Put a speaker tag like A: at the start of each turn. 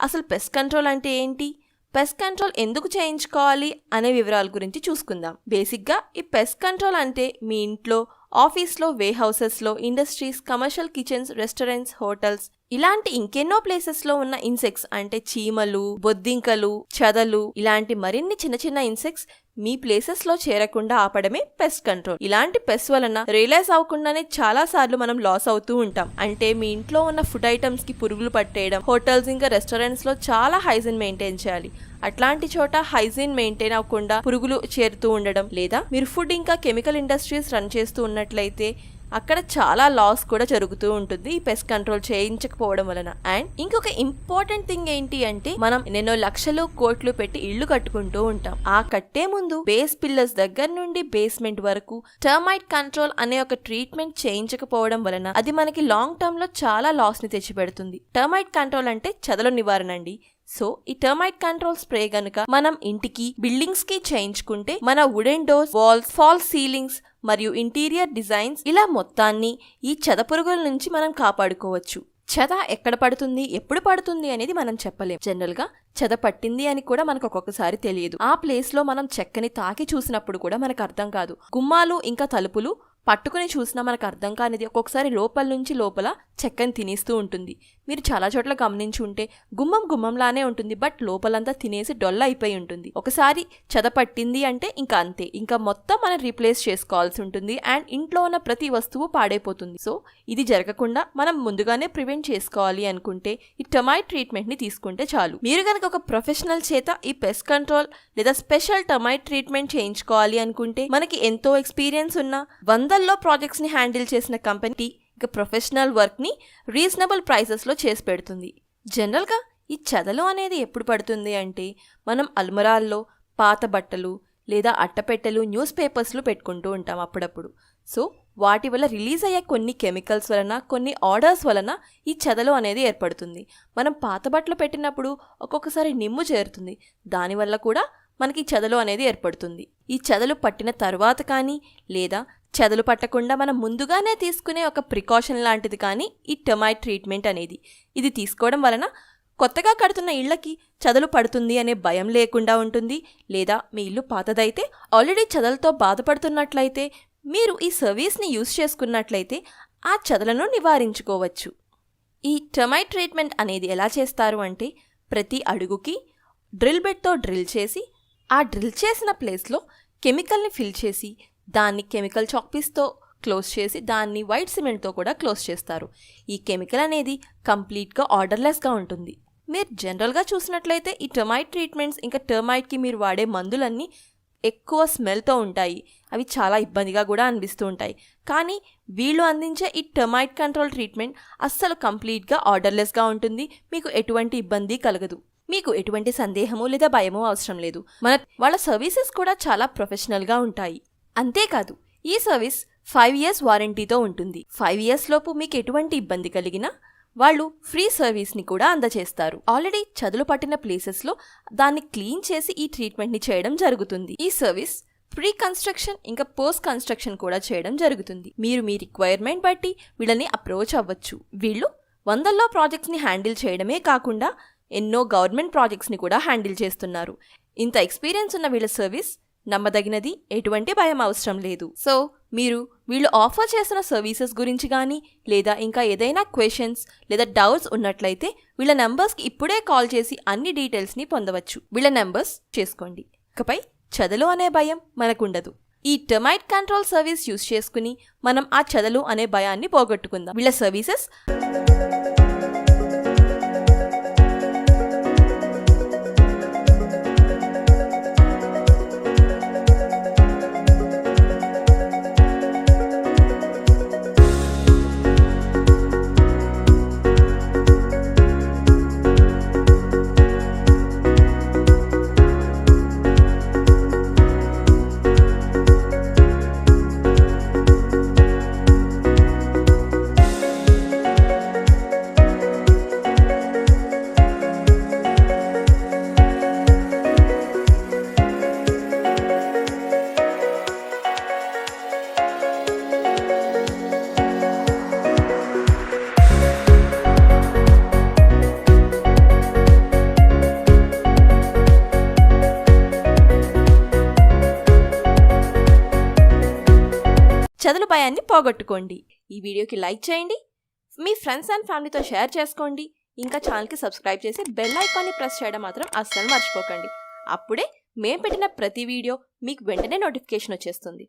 A: అసలు pest control అంటే ఏంటి? పెస్ట్ కంట్రోల్ ఎందుకు చేయించుకోవాలి అనే వివరాల గురించి చూసుకుందాం. బేసిక్గా ఈ పెస్ట్ కంట్రోల్ అంటే మీ ఇంట్లో ఆఫీస్లో వే హౌసెస్లో industries commercial kitchens restaurants hotels ఇలాంటి ఇంకెన్నో ప్లేసెస్లో ఉన్న ఇన్సెక్ట్స్ అంటే చీమలు బొద్దింకలు చెదలు ఇలాంటి మరిన్ని చిన్న చిన్న ఇన్సెక్ట్స్ మీ ప్లేసెస్లో చేరకుండా ఆపడమే పెస్ట్ కంట్రోల్ ఇలాంటి పెస్ట్ వలన రియలైజ్ అవ్వకుండానే చాలా సార్లు మనం లాస్ అవుతూ ఉంటాం. అంటే మీ ఇంట్లో ఉన్న ఫుడ్ ఐటమ్స్కి పురుగులు పట్టేయడం హోటల్స్ ఇంకా రెస్టారెంట్స్లో చాలా హైజీన్ మెయింటైన్ చేయాలి. అట్లాంటి చోట హైజీన్ మెయింటైన్ అవ్వకుండా పురుగులు చేరుతూ ఉండడం లేదా మీరు ఫుడ్ ఇంకా కెమికల్ ఇండస్ట్రీస్ రన్ చేస్తూ ఉన్నట్లయితే అక్కడ చాలా లాస్ కూడా జరుగుతూ ఉంటుంది. ఈ పెస్ట్ కంట్రోల్ చేయించకపోవడం వలన. అండ్ ఇంకొక ఇంపార్టెంట్ థింగ్ ఏంటి అంటే మనం నేను లక్షలు కోట్లు పెట్టి ఇళ్ళు కట్టుకుంటూ ఉంటాం. ఆ కట్టే ముందు బేస్ పిల్లర్స్ దగ్గర నుండి బేస్మెంట్ వరకు టర్మైట్ కంట్రోల్ అనే ఒక ట్రీట్మెంట్ చేయించకపోవడం వలన అది మనకి లాంగ్ టర్మ్లో చాలా లాస్ని తెచ్చిపెడుతుంది. టర్మైట్ కంట్రోల్ అంటే చెదల నివారణ అండి. సో ఈ టర్మైట్ కంట్రోల్ స్ప్రే గనుక మనం ఇంటికి బిల్డింగ్స్కి చేయించుకుంటే మన wooden doors walls fall ceilings మరియు ఇంటీరియర్ డిజైన్స్ ఇలా మొత్తాన్ని ఈ చెద పురుగుల నుంచి మనం కాపాడుకోవచ్చు. చెద ఎక్కడ పడుతుంది ఎప్పుడు పడుతుంది అనేది మనం చెప్పలేం. జనరల్గా చెద పట్టింది అని కూడా మనకు ఒక్కొక్కసారి తెలియదు. ఆ ప్లేస్లో మనం చెక్కని తాకి చూసినప్పుడు కూడా మనకు అర్థం కాదు. గుమ్మాలు ఇంకా తలుపులు పట్టుకుని చూసినా మనకు అర్థం కానిది ఒక్కొక్కసారి లోపల నుంచి లోపల చెక్కని తినేస్తూ ఉంటుంది. మీరు చాలా చోట్ల గమనించి ఉంటే గుమ్మం గుమ్మంలానే ఉంటుంది బట్ లోపలంతా తినేసి డొల్ల అయిపోయి ఉంటుంది. ఒకసారి చెద పట్టింది అంటే ఇంకా అంతే. ఇంకా మొత్తం మనం రీప్లేస్ చేసుకోవాల్సి ఉంటుంది అండ్ ఇంట్లో ఉన్న ప్రతి వస్తువు పాడైపోతుంది. సో ఇది జరగకుండా మనం ముందుగానే ప్రివెంట్ చేసుకోవాలి అనుకుంటే ఈ టమాయి ట్రీట్మెంట్ని తీసుకుంటే చాలు. మీరు కనుక ఒక ప్రొఫెషనల్ చేత ఈ పెస్ట్ కంట్రోల్ లేదా స్పెషల్ టమాయి ట్రీట్మెంట్ చేయించుకోవాలి అనుకుంటే మనకి ఎంతో ఎక్స్పీరియన్స్ ఉన్న వందల్లో ప్రాజెక్ట్స్ని హ్యాండిల్ చేసిన కంపెనీ ఇక ప్రొఫెషనల్ వర్క్ని రీజనబుల్ ప్రైసెస్లో చేసి పెడుతుంది. జనరల్గా ఈ చెదలు అనేది ఎప్పుడు పడుతుంది అంటే మనం అల్మరాల్లో పాత బట్టలు లేదా అట్టపెట్టెలు న్యూస్ పేపర్స్లో పెట్టుకుంటూ ఉంటాం అప్పుడప్పుడు. సో వాటి వల్ల రిలీజ్ అయ్యే కొన్ని కెమికల్స్ వలన కొన్ని ఆర్డర్స్ వలన ఈ చెదలు అనేది ఏర్పడుతుంది. మనం పాత బట్టలు పెట్టినప్పుడు ఒక్కొక్కసారి నిమ్ము చేరుతుంది. దానివల్ల కూడా మనకి చెదలు అనేది ఏర్పడుతుంది. ఈ చెదలు పట్టిన తర్వాత కానీ లేదా చెదలు పట్టకుండా మనం ముందుగానే తీసుకునే ఒక ప్రికాషన్ లాంటిది కానీ ఈ టొమైట్ ట్రీట్మెంట్ అనేది. ఇది తీసుకోవడం వలన కొత్తగా కడుతున్న ఇళ్ళకి చదలు పడుతుంది అనే భయం లేకుండా ఉంటుంది. లేదా మీ ఇల్లు పాతదైతే ఆల్రెడీ చదలతో బాధపడుతున్నట్లయితే మీరు ఈ సర్వీస్ని యూజ్ చేసుకున్నట్లయితే ఆ చదలను నివారించుకోవచ్చు. ఈ టొమైట్ ట్రీట్మెంట్ అనేది ఎలా చేస్తారు అంటే ప్రతి అడుగుకి డ్రిల్ బెడ్తో డ్రిల్ చేసి ఆ డ్రిల్ చేసిన ప్లేస్లో కెమికల్ని ఫిల్ చేసి దాన్ని కెమికల్ చాక్పీస్తో క్లోజ్ చేసి దాన్ని వైట్ సిమెంట్తో కూడా క్లోజ్ చేస్తారు. ఈ కెమికల్ అనేది కంప్లీట్గా ఆర్డర్లెస్గా ఉంటుంది. మీరు జనరల్గా చూసినట్లయితే ఈ టర్మైట్ ట్రీట్మెంట్స్ ఇంకా టర్మైట్కి మీరు వాడే మందులన్నీ ఎక్కువ స్మెల్తో ఉంటాయి. అవి చాలా ఇబ్బందిగా కూడా అనిపిస్తూ ఉంటాయి. కానీ వీళ్ళు అందించే ఈ టర్మైట్ కంట్రోల్ ట్రీట్మెంట్ అస్సలు కంప్లీట్గా ఆర్డర్లెస్గా ఉంటుంది. మీకు ఎటువంటి ఇబ్బంది కలగదు. మీకు ఎటువంటి సందేహము లేదా భయము అవసరం లేదు. మన వాళ్ళ సర్వీసెస్ కూడా చాలా ప్రొఫెషనల్గా ఉంటాయి. అంతేకాదు ఈ సర్వీస్ ఫైవ్ ఇయర్స్ వారంటీతో ఉంటుంది. ఫైవ్ ఇయర్స్ లోపు మీకు ఎటువంటి ఇబ్బంది కలిగినా వాళ్ళు ఫ్రీ సర్వీస్ని కూడా అందజేస్తారు ఆల్రెడీ చదులు పట్టిన ప్లేసెస్లో దాన్ని క్లీన్ చేసి ఈ ట్రీట్మెంట్ని చేయడం జరుగుతుంది. ఈ సర్వీస్ ప్రీ కన్స్ట్రక్షన్ ఇంకా పోస్ట్ కన్స్ట్రక్షన్ కూడా చేయడం జరుగుతుంది. మీరు మీ రిక్వైర్మెంట్ బట్టి వీళ్ళని అప్రోచ్ అవ్వచ్చు. వీళ్ళు వందల్లో ప్రాజెక్ట్స్ని హ్యాండిల్ చేయడమే కాకుండా ఎన్నో గవర్నమెంట్ ప్రాజెక్ట్స్ని కూడా హ్యాండిల్ చేస్తున్నారు. ఇంత ఎక్స్పీరియన్స్ ఉన్న వీళ్ళ సర్వీస్ నమ్మదగినది ఎటువంటి భయం అవసరం లేదు. సో మీరు వీళ్ళు ఆఫర్ చేస్తున్న సర్వీసెస్ గురించి కానీ లేదా ఇంకా ఏదైనా క్వశ్చన్స్ లేదా డౌట్స్ ఉన్నట్లయితే వీళ్ళ నెంబర్స్కి ఇప్పుడే కాల్ చేసి అన్ని డీటెయిల్స్ని పొందవచ్చు. వీళ్ళ నెంబర్స్ చేసుకోండి. ఇకపై చదలు అనే భయం మనకుండదు. ఈ టెమైట్ కంట్రోల్ సర్వీస్ యూస్ చేసుకుని మనం ఆ చదలు అనే భయాన్ని పోగొట్టుకుందాం. వీళ్ళ సర్వీసెస్ భయాన్ని పోగొట్టుకోండి. ఈ వీడియోకి లైక్ చేయండి. మీ ఫ్రెండ్స్ అండ్ ఫ్యామిలీతో షేర్ చేసుకోండి. ఇంకా ఛానల్కి సబ్స్క్రైబ్ చేసి బెల్ ఐకాన్ని ప్రెస్ చేయడం మాత్రం అస్సలు మర్చిపోకండి. అప్పుడే మేము పెట్టిన ప్రతి వీడియో మీకు వెంటనే నోటిఫికేషన్ వచ్చేస్తుంది.